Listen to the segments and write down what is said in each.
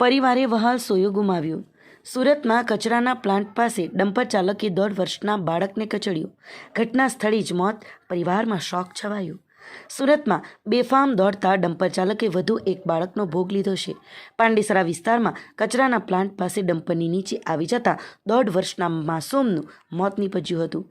પરિવારે વહાલ સોયો ગુમાવ્યો. સુરતમાં કચરાના પ્લાન્ટ પાસે ડમ્પર ચાલકે દોઢ વર્ષના બાળકને કચડ્યું. ઘટના સ્થળે જ મોત, પરિવારમાં શોક છવાયો. સુરતમાં બેફામ દોડતા ડમ્પર ચાલકે વધુ એક બાળકનો ભોગ લીધો છે. પાંડેસરા વિસ્તારમાં કચરાના પ્લાન્ટ પાસે ડમ્પરની નીચે આવી જતા દોઢ વર્ષના માસૂમનું મોત નીપજ્યું હતું.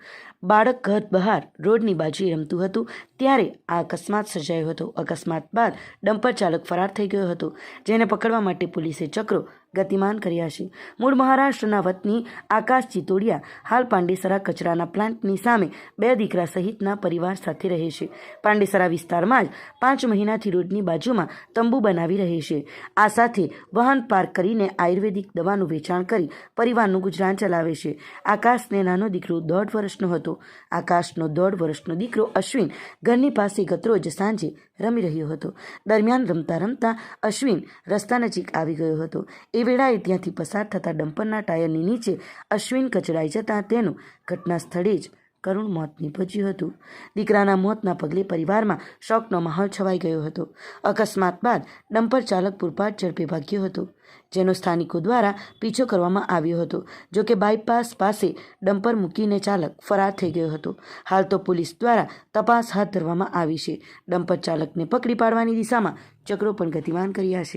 બાળક ઘર બહાર રોડની બાજુએ રમતું હતું, ત્યારે આ અકસ્માત સર્જાયો હતો. અકસ્માત બાદ ડમ્પર ચાલક ફરાર થઈ ગયો હતો, જેને પકડવા માટે પોલીસે ચક્રો ગતિમાન કર્યા છે. મૂળ મહારાષ્ટ્રના વતની આકાશ ચિતોડિયા હાલ પાંડેસરા કચરાના પ્લાન્ટની સામે બે દીકરા સહિતના પરિવાર સાથે રહે છે. પાંડેસરા વિસ્તારમાં જ પાંચ મહિનાથી રોડની બાજુમાં તંબુ બનાવી રહે છે. આ સાથે વાહન પાર્ક કરીને આયુર્વેદિક દવાનું વેચાણ કરી પરિવારનું ગુજરાન ચલાવે છે. આકાશને નાનો દીકરો દોઢ વર્ષનો હતો. આકાશનો દોઢ વર્ષનો દીકરો અશ્વિન ઘરની પાસે ગતરોજ સાંજે રમી રહ્યો હતો. દરમિયાન રમતા રમતા અશ્વિન રસ્તા નજીક આવી ગયો હતો. એ વેળાએ ત્યાંથી પસાર થતા ડમ્પરના ટાયરની નીચે અશ્વિન કચડાઈ જતાં તેનું ઘટના સ્થળે જ કરુણ મોત નીપજ્યું હતું. દીકરાના મોતના પગલે પરિવારમાં શોકનો માહોલ છવાઈ ગયો હતો. અકસ્માત બાદ ડમ્પર ચાલક પૂરપાટ ઝડપે ભાગ્યો હતો, જેનો સ્થાનિકો દ્વારા પીછો કરવામાં આવ્યો હતો, જો કે બાયપાસ પાસે ડમ્પર મૂકીને ચાલક ફરાર થઈ ગયો હતો. હાલ તો પોલીસ દ્વારા તપાસ હાથ ધરવામાં આવી છે. ડમ્પર ચાલકને પકડી પાડવાની દિશામાં ચક્રો પણ ગતિમાન કર્યા છે.